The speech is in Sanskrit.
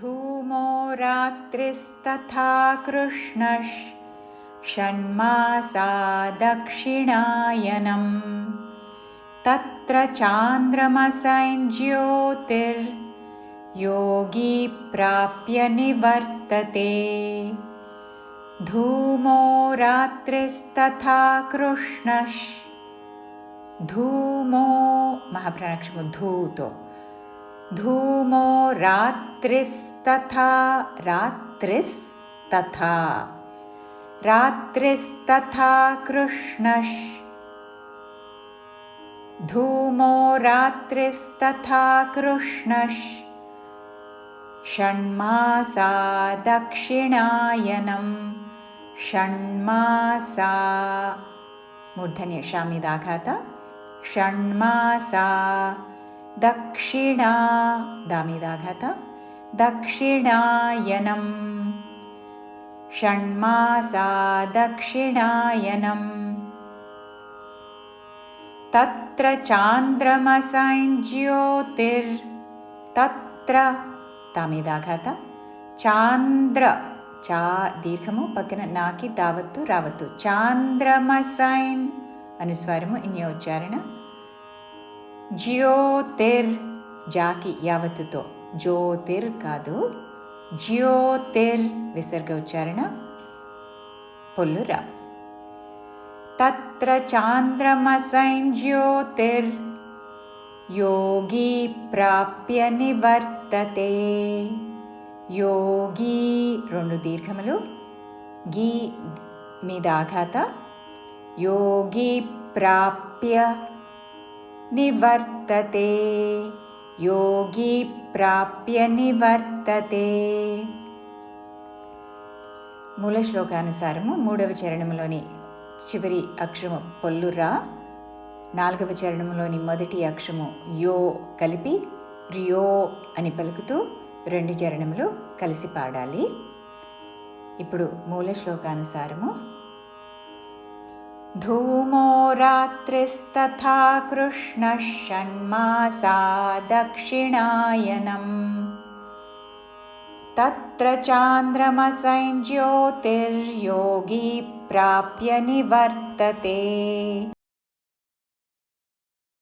धूमो रात्रिस्तथा कृष्णः षण्मासा दक्षिणायनम् तत्र चान्द्रमसञ्ज्योतिर्योगी प्राप्य निवर्तते। धूमो रात्रिस्तथा कृष्णः धूमो महाप्राणक्षमो धूमो रात्रिस्तथा रात्रिस्तथा रात्रिस्तथा कृष्णः धूमो रात्रिस्तथा कृष्णः षण्मासा दक्षिणायनं षण्मासा मूर्धन्यशामिदाघात षण्मासा दक्षिणा दामिदाघात दक्षिणायनं षण्मासा दक्षिणायनम्। तत्र चान्द्रमसञ्ज्योतिर्तत्र तामिदाघात चान्द्र चा दीर्घमु पक्कन नाकि तावत्तु रावत्तु జియోతెర్ జాకి యావత్తుతో. జ్యోతిర్ కాదు జియోతిర్ విసర్గ ఉచ్చారణ పొల్లురా. తత్ర చాంద్రమసైన్ జ్యోతిర్ యోగి ప్రాప్య నివర్తతే. యోగి రెండు దీర్ఘములు గీ మీద ఆఘాత యోగి ప్రాప్య निवर्तते योगी प्राप्य निवर्तते మూలశ్లోకానుసారము మూడవ చరణంలోని చివరి అక్షరము పొల్లురా నాలుగవ చరణంలోని మొదటి అక్షరము యో కలిపి రియో అని పలుకుతూ రెండు చరణములు కలిసి పాడాలి ఇప్పుడు మూల శ్లోకానుసారము धूमो रात्रिस्तथा कृष्णः षण्मासा दक्षिणायनम्। तत्र चान्द्रमसञ्ज्योतिर्योगी प्राप्य निवर्तते